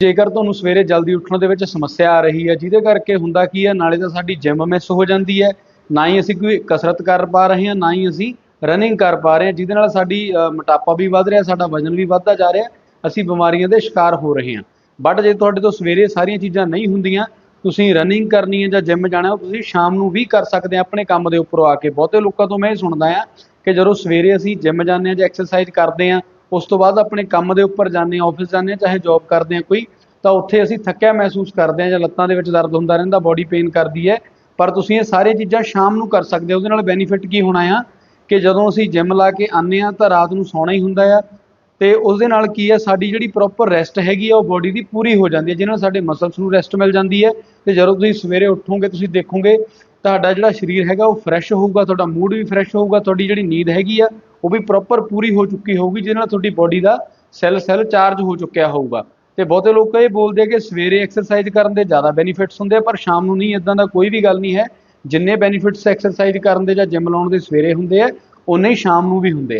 ਜੇਕਰ ਤੁਹਾਨੂੰ ਸਵੇਰੇ ਜਲਦੀ ਉੱਠਣ ਦੇ ਵਿੱਚ ਸਮੱਸਿਆ ਆ ਰਹੀ ਹੈ, ਜਿਹਦੇ ਕਰਕੇ ਹੁੰਦਾ ਕੀ ਹੈ, ਨਾਲੇ ਤਾਂ ਸਾਡੀ ਜਿਮ ਮਿਸ ਹੋ ਜਾਂਦੀ ਹੈ, ਨਾ ਹੀ ਅਸੀਂ ਕੋਈ ਕਸਰਤ ਕਰ ਪਾ ਰਹੇ ਹਾਂ, ਨਾ ਹੀ ਅਸੀਂ ਰਨਿੰਗ ਕਰ ਪਾ ਰਹੇ ਹਾਂ, ਜਿਹਦੇ ਨਾਲ ਸਾਡੀ ਮੋਟਾਪਾ ਵੀ ਵੱਧ ਰਿਹਾ, ਸਾਡਾ ਵਜ਼ਨ ਵੀ ਵੱਧਦਾ ਜਾ ਰਿਹਾ, ਅਸੀਂ ਬਿਮਾਰੀਆਂ ਦੇ ਸ਼ਿਕਾਰ ਹੋ ਰਹੇ ਹਾਂ। ਬਟ ਜੇ ਤੁਹਾਡੇ ਤੋਂ ਸਵੇਰੇ ਸਾਰੀਆਂ ਚੀਜ਼ਾਂ ਨਹੀਂ ਹੁੰਦੀਆਂ, ਤੁਸੀਂ ਰਨਿੰਗ ਕਰਨੀ ਹੈ ਜਾਂ ਜਿਮ ਜਾਣਾ ਉਹ ਤੁਸੀਂ ਸ਼ਾਮ ਨੂੰ ਵੀ ਕਰ ਸਕਦੇ ਆ ਆਪਣੇ ਕੰਮ ਦੇ ਉੱਪਰੋਂ ਆ ਕੇ। ਬਹੁਤੇ ਲੋਕਾਂ ਤੋਂ ਮੈਂ ਇਹ ਸੁਣਦਾ ਆ ਕਿ ਜਦੋਂ ਸਵੇਰੇ ਅਸੀਂ ਜਿਮ ਜਾਂਦੇ ਆ ਜਾਂ ਐਕਸਰਸਾਈਜ਼ ਕਰਦੇ ਆ ਉਸ ਤੋਂ ਬਾਅਦ ਆਪਣੇ ਕੰਮ ਦੇ ਉੱਪਰ ਜਾਂਦੇ ਆ ਆਫਿਸ ਜਾਂਦੇ ਆ ਚਾਹੇ ਜੌਬ ਕਰਦੇ ਆ ਕੋਈ, ਤਾਂ ਉੱਥੇ ਅਸੀਂ ਥੱਕਿਆ ਮਹਿਸੂਸ ਕਰਦੇ ਆ ਜਾਂ ਲੱਤਾਂ ਦੇ ਵਿੱਚ ਦਰਦ ਹੁੰਦਾ ਰਹਿੰਦਾ ਬਾਡੀ ਪੇਨ ਕਰਦੀ ਹੈ। ਪਰ ਤੁਸੀਂ ਇਹ ਸਾਰੇ ਚੀਜ਼ਾਂ ਸ਼ਾਮ ਨੂੰ ਕਰ ਸਕਦੇ ਹੋ। ਉਹਦੇ ਨਾਲ ਬੈਨੀਫਿਟ ਕੀ ਹੋਣਾ ਆ? ਕਿ ਜਦੋਂ ਅਸੀਂ ਜਿਮ ਲਾ ਕੇ ਆਉਂਦੇ ਆ ਤਾਂ ਰਾਤ ਨੂੰ ਸੌਣਾ ਹੀ ਹੁੰਦਾ ਆ। ਤੇ ਉਸ ਦੇ ਨਾਲ ਕੀ ਹੈ, ਸਾਡੀ ਜਿਹੜੀ ਪ੍ਰੋਪਰ ਰੈਸਟ ਹੈਗੀ ਆ, ਉਹ ਬੋਡੀ ਦੀ ਪੂਰੀ ਹੋ ਜਾਂਦੀ ਹੈ। ਜਿਹਨਾਂ ਨਾਲ ਸਾਡੇ ਮਸਲਸ ਨੂੰ ਰੈਸਟ ਮਿਲ ਜਾਂਦੀ ਹੈ। ਤੇ ਜਦੋਂ ਤੁਸੀਂ ਸਵੇਰੇ ਉੱਠੋਗੇ, ਤੁਸੀਂ ਦੇਖੋਗੇ, ਤੁਹਾਡਾ ਜਿਹੜਾ ਸਰੀਰ ਹੈਗਾ, ਉਹ ਫਰੈਸ਼ ਹੋਊਗਾ, ਤੁਹਾਡਾ ਮੂਡ ਵੀ ਫਰੈਸ਼ ਹੋਊਗਾ, ਤੁਹਾਡੀ ਜਿਹੜੀ ਨੀਂਦ ਹੈਗੀ ਆ ਉਹ ਵੀ ਪ੍ਰੋਪਰ ਪੂਰੀ ਹੋ ਚੁੱਕੀ ਹੋਊਗੀ, ਜਿਹਦੇ ਨਾਲ ਤੁਹਾਡੀ ਬੋਡੀ ਦਾ ਸੈੱਲ ਸੈੱਲ ਚਾਰਜ ਹੋ ਚੁੱਕਿਆ ਹੋਊਗਾ। ਤੇ ਬਹੁਤੇ ਲੋਕ ਇਹ ਬੋਲਦੇ ਕਿ ਸਵੇਰੇ ਐਕਸਰਸਾਈਜ਼ ਕਰਨ ਦੇ ਜ਼ਿਆਦਾ ਬੈਨੀਫਿਟਸ ਹੁੰਦੇ ਆ, ਪਰ ਸ਼ਾਮ ਨੂੰ ਨਹੀਂ ਇਦਾਂ ਦਾ ਕੋਈ ਵੀ ਗੱਲ ਨਹੀਂ ਹੈ। ਜਿੰਨੇ ਬੈਨੀਫਿਟਸ ਐਕਸਰਸਾਈਜ਼ ਕਰਨ ਦੇ ਜਾਂ ਜਿਮ ਲਾਉਣ ਦੇ ਸਵੇਰੇ ਹੁੰਦੇ ਆ ਉਨੇ ਹੀ ਸ਼ਾਮ ਨੂੰ ਵੀ ਹੁੰਦੇ ਆ।